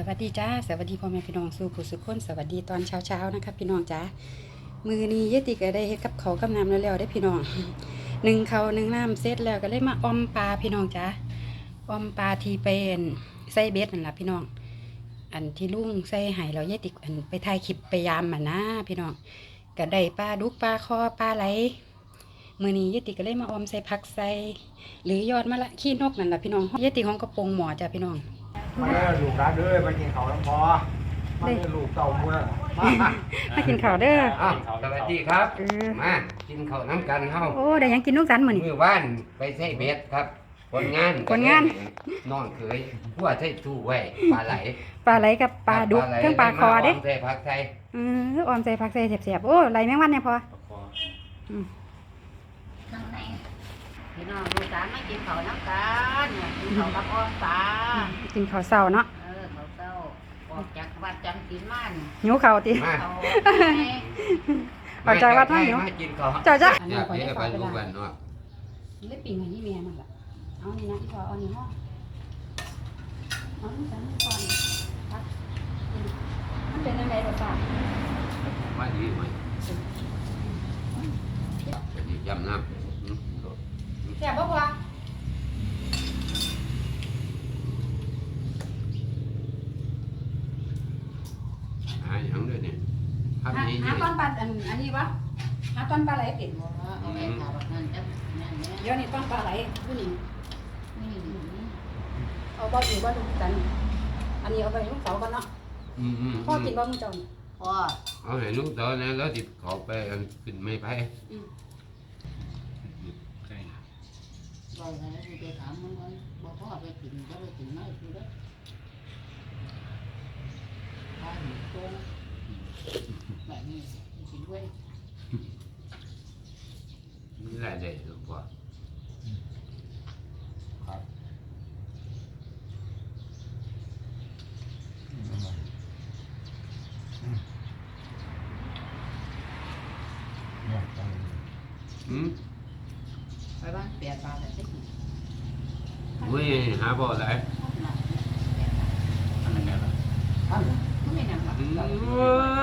สวัสดีจ้าสวัสดีพ่อแม่พี่น้องสู่ผู้สุขคนสวัสดีตอนเช้าๆนะครับพี่น้องจ้ามือนี้เยติก็ได้เฮ็ดกับเขากับน้ำแล้วๆได้พี่น้องหนึ่งเขาหนึ่งน้ำเสร็จแล้วก็เลยมาอมปลาพี่น้องจ้าอมปลาทีเป็นไส้เบ็ดนั่นแหละพี่น้อง อันที่ลุงใส่ไห้เราเยติอันไปถ่ายคลิปไปยามมานะพี่น้องก็ได้ปลาดุกปลาคอปลาไหลมือนี้เยติก็เลยมาออมใส่ผักใส่หรือยอดมะละขี้นกนั่นแหละพี่น้องเยติของกระโปรงหมอจ้าพี่น้อง มาเด้อลูกร้านเด้อมากินข้าวน้ำพอมาเด้อลูกเต่ามัวมามากินข้าวเด้ออ้าวสวัสดีครับ เออมากินข้าวน้ำกันเฮาโอ้ได้หยังกินลูกสันมื้อนี้ มือว่านไปใส่เบ็ดครับคนงานคนงาน น้องเคยพัวใส่ตู้ไว้ปลาไหลปลาไหลกับปลาดุกไหเครื่องปลาคอเด้มใส่ผักไทยเออออมใส่ผักใส่แซ่บๆโอ้ไหลแมงวันเนี่ยพอ อืม พี่น้องลูกสาวไม่กินข้าวน้ำกันเนี่ยกินข้าวกับอ้อมปลากินข้าวเช้าเนาะเออข้าวเจ้าออกจากวัดจันทร์กินมันหิวข้าวติ มาเอาเอาใจวัดมาอยู่มากินข้าวเจ้าจ้ะอยากเดี๋ยวไปดูกันเนาะเลยปิ่งให้นี่แม่มันล่ะเอานี่นะที่พอเอานี่ฮะเอานี่จังก่อนครับมันเป็นยังไงบ่ทราบมาดีไหมจะดีจำน้ำอืม แซ่บบ่พอหาอย่างด้วยเนี่ยทำนี้หานี่ตอนปลาอันอันนี้วะหาตอนปลาไหลติดเอาไปถามว่านั่นจะนั่นเนี่ยเดี๋ยวนี้ตอนปลาไหลผู้นี้นี่เอาบ่อยู่บ่ดูกันอันนี้เอาไปลูกเสาก่อนเนาะอืมอืมพ่อกินบ่มึงเจ้าพ่อเอาให้ลูกตอนนั้นแล้วติดขอไปอันขึ้นไม่ไป บอกให้ลูกไปถามมันว่าบอกพ่อไปกินจะไปกินไม่คือเด้อพ่อหนูโตแบบนี้กินด้วยนี่แหละเด็กหลวงพ่ออืม ไปบ้านเปียกปลาแต่ไม่กินอุ้ยหาบ่อไหนท่านไม่นำหรอกอื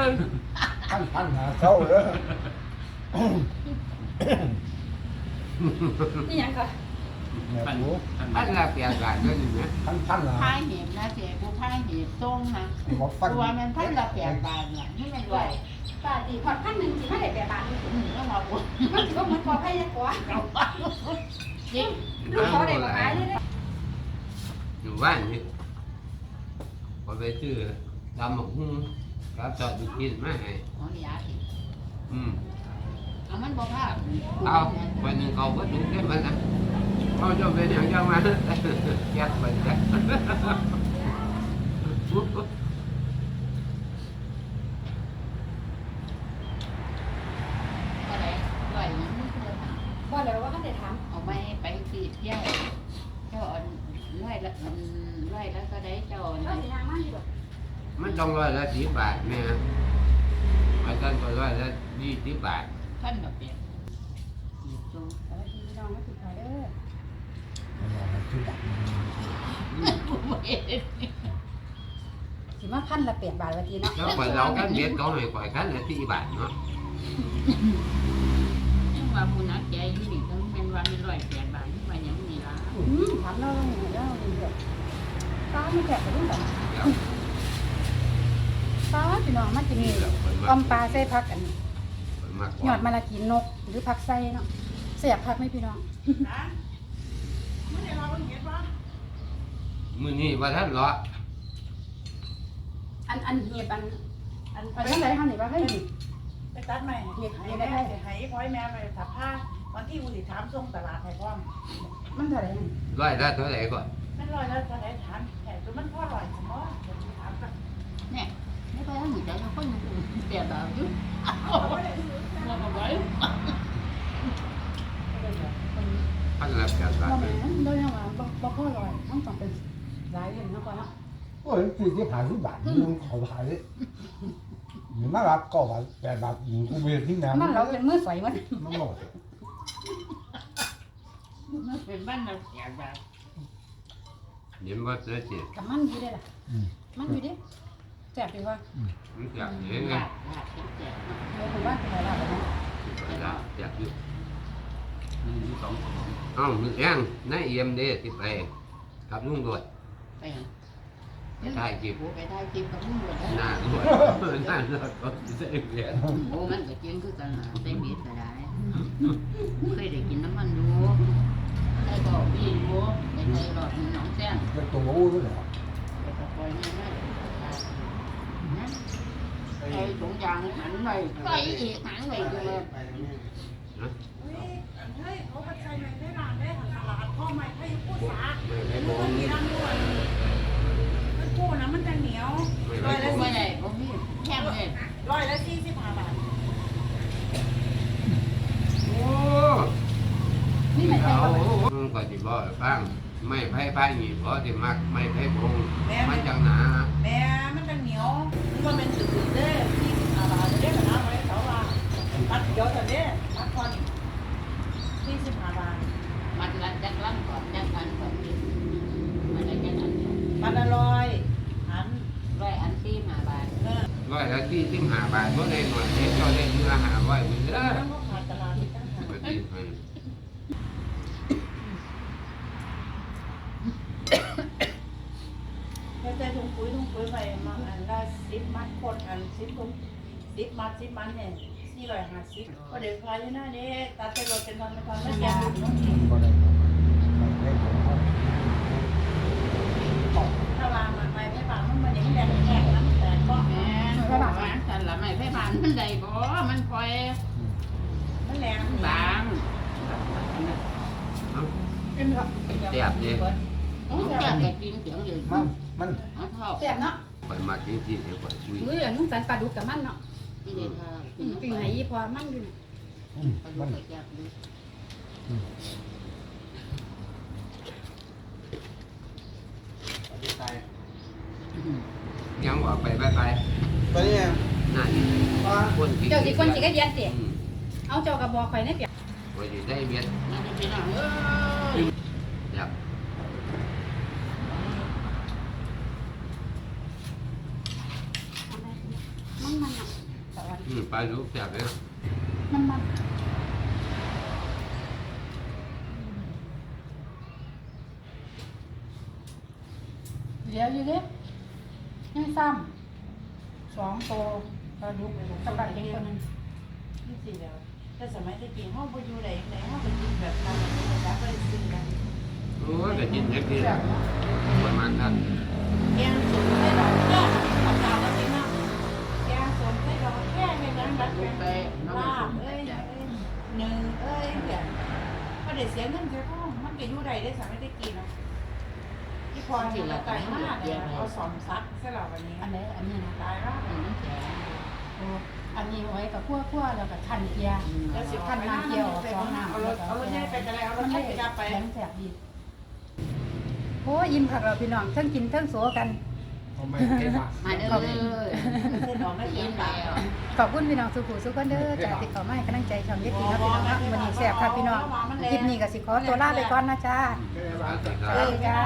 มท่านท่านหาเช้าเด้อนี่หยังคะแม่ปูอันละเปลี่ยนกันด้วยนี่นะท่านท่านหาท้ายเห็บนะเสียกูท้ายเห็บตรงนะบอกฟันตัวมันพันละแปดบาทเนี่ยนี่ไม่ไหว ป้าตีพอดพันหนึ่งสิไม่ได้แปดบาทอืมแล้วมาบุญมันสิว่ามันพอให้ยักกว่าจริงลูกขอได้บ่ขายเลยอยู่บ้านนี่พอไปซื้อตำหมกหุ้งกับจอดดูกินมาให้ขออนุญาตอีกอืมเอามันบอกว่าเอาวันหนึ่งเขาก็ถูกได้มันนะเขาจะเป็นอย่างเจ้ามาแก๊สไปแก๊สก็ได้ไหวยังไม่เคยถาม บ่แล้วว่าเขาได้ถาม เอาไปไปตีเที่ยวเจ้าอ่อนร้อยละอันร้อยแล้วก็ได้เจ้าอ่อน ว่าสิยางมาอยู่บ่ มันต้องร้อยละสิบบาทแม่อาจารย์ก็ร้อยละยี่สิบบาทท่านแบบเปียกตรงสวัสดีพี่น้องมาสิขายเด้ออืมสิมาพันละแปดบาทว่าทีเนาะแล้วข่อยเรากันเบียดเขาให้ข่อยกันละสี่บาทเนาะว่าผู้นักใจที่นี่ต้องเป็นวันร้อยแปดบาทที่ว่าอย่างนี้ละ อืมถามเราแล้วแล้วเด้อป้าไม่แจกไปรุ่นกันเดี๋ยว ป้าพี่น้องมากินนี่เดี๋ยวข่อยออมามปลาใส่ผักอันข่อยมากหยอดมะละกีนกหรือผักไส้เนาะเสียบผักไหม่พี่น้องมือนี้ว่าท่านเหรออันอันเหียบอันอันอันนั้นไหนทำนี่ว่าให้ดิไปตัดใหม่เห็ดให้เห็ดแม่ได้ให้พ่อยแม่ไปถักผ้าวันที่อุติถามส่งตลาดไทยพร้อมมันเท่าไหร่นั่นร้อยละเท่าไหร่ก่อนมันลอยแล้วจะได้ถามแต่ตัวมันพ่อลอยสมมติเดี๋ยวถามกัน เนี่ย ไม่ไปทั้งหมดใจเราก็ยังเปียกแบบยุ่งเราก็ไว้พันละแปดบาทบ่เลแม่ยนโดยว่าบ่บ่พอลอยต้องต้องเป็นหลายเรื่องเนาะก่อนเนาะโอ้ยสี่สิบห้าสิบบาทมึงขอถ่ายเลยหรือมารับก็ว่าแปดบาทหญิงกูเบียร์ที่น้ำมันเราเป็นมือสวยมันมันหมดเป็นบ้านเราเปียกแบบเดี๋ยวว่าเสือเจ็บกับมันอยู่ได้ล่ะอืมมันอยู่ดิแซ่บดีว่ามันจะเห็นไงลาดลาดแจ่มเดี๋ยวผมว่าเป็นอะไรแบบนั้นจะจะอยู่นี่สองสองเอ้ามึงยังนายเอี่ยมเด้ติไปกับลุงดวดไปไปถ่ายคลิปโอ้ไปได้คลิปกับมึงเลยหน้าดวดหน้าดวดก็จะเรียนโอ้มันก็กินคือกันล่ะได้เบ็ดก็ได้เคยได้กินน้ำมันดูได้ก็พี่ดูได้เคยหลอดหนองแจ้งเป็นตัวอู้ด้วยเหรอไปกับปล่อยนี่นะนะ ไอ้ถุงยางหันไปไปอีกหันไปเลยเฮ้ยเขาก็ใช้ไม่ได้หลานได้ตลาดพ่อไม่ให้พูดสาไม่ไม่บลูอกมีน้ำด้วยมันกู้นะมันจะเหนียวร้อยละไม่สี่ได้ผมพี่แค่เลยร้อยละสี่สิบห้าบาทโอ้นี่ไม่ใช่เอาว่ามึงก็จะบอกฟังไม่ไพ่ไพ่หนีเพราะที่มักไม่ไพ่บงมันจังหนาแม่มันจะเหนียวมันเป็นสื่อเด้สี่สิบห้าบาทเด้ขนาดไว้เขาว่า ตัดเดียวแต่เด้ตัดคนสี่สิบห้าบาทมันรันจักรันก่อนจักรันก่อนมันได้แค่นั้นมันอร่อยหันร้อยอันที่าบาทเออร้อยละที่สิบห้าบาทเมื่อในหน่วยเด็กก็ได้เนื้อหาไว้เหมือนเด้อต้องขาดตลาดที่ตั้งหากแล้วแต่ถุงปุ๋ยถุงปุ๋ยไปมาอันละสิบมัดคนอันสิบถุงสิบมัดสิบมัดเนี่ย สี่ร้อยห้าสิบก็เดี๋ยวขายอยู่หน้าเด้ตัดไปรถเป็นทอนเป็นทอนไม่แก่ลูกน้องทีก็ได้ไม่ได้ผลถ้าวางมันไปไม่บางมันมันยังแดงแข็งน้ำแต่ก็แหมไม่บาทสันละไม่ไม่บานมันใดบ่มันคอยมันแรงบางเป็นแบบเสียบดิต้องแก่แต่กินเสียงอยู่มันมันมันชอบแซ่บเนาะปล่อยมาจริงๆเดี๋ยวปล่อยคุยมือนุ่งสันปลาดุกกับมันเนาะ ที่เด็ดค่ะอืมปิ้งไหอีพอมันอยู่อืมมันมันก็แก่ดูยังว่าไปไปไปตอนนี้นั่นคนที่เจ้าสิคนสิก็เบียดสิอืมเอาเจ้ากระบอกข่อยในเปียกไว้สิได้เบียดนี่เป็นอะไรเอ้ยอยาก มันมันอะ สวัสดีอืมไปลูกเสียบเลยมันมันเดี๋ยวอยู่เด้ยังซ้ำสองโตปลาดุกกับปลาเด็กคนนึงนี่สิแล้วแต่สมัยตะกี้ห้องไปอยู่ไหนไหนห้องไปกินแบบนั้นแล้วก็ซื้อกันโอ้ยก็กินแค่นี้แหละประมาณนั้นแกงส้มไส้ดอกแลูกไปน้องลาบกเอ้เอ้ยเอ้ยหนึ่งเอ้ยแบบก็ดเสียเงินแค่พ่อมันก็อยู่ใดได้สมัยตะกี้เนาะที่พอที่เราตายมากเลยเอาสอมซักใช่หรอวันนี้อันไหนอันนี้นะตายแล้วมันแก่โอ้อันนี้ไว้กับพวกพวกแล้วก็คันเกียร์แล้วสิคันน้ำเกียวสองน้ำเอารถเอารถใหญ่ไปกันแล้วเอารถนใหญ่ไปจับไปแข็งแสบดีโอ้ยิ้มผักเราพี่น้องทั้งกินทั้งโสกัน เขาไม่ให้มามาเด้อเส้นดอกไม่กิกินนแล้แล้ววขอบคุณพี่น้องสุขุสุขกันเด้อจากติดต่อมาให้กำลังใจช่องเย็ดกินนะพี่น้องเนาะวันนี้แสบค่ะพี่น้องคลิปนี้ก็สิขอตัวลาไปก่อนนะจ้าไม่ได้สมาวัสดีคเอ้รับยจ้า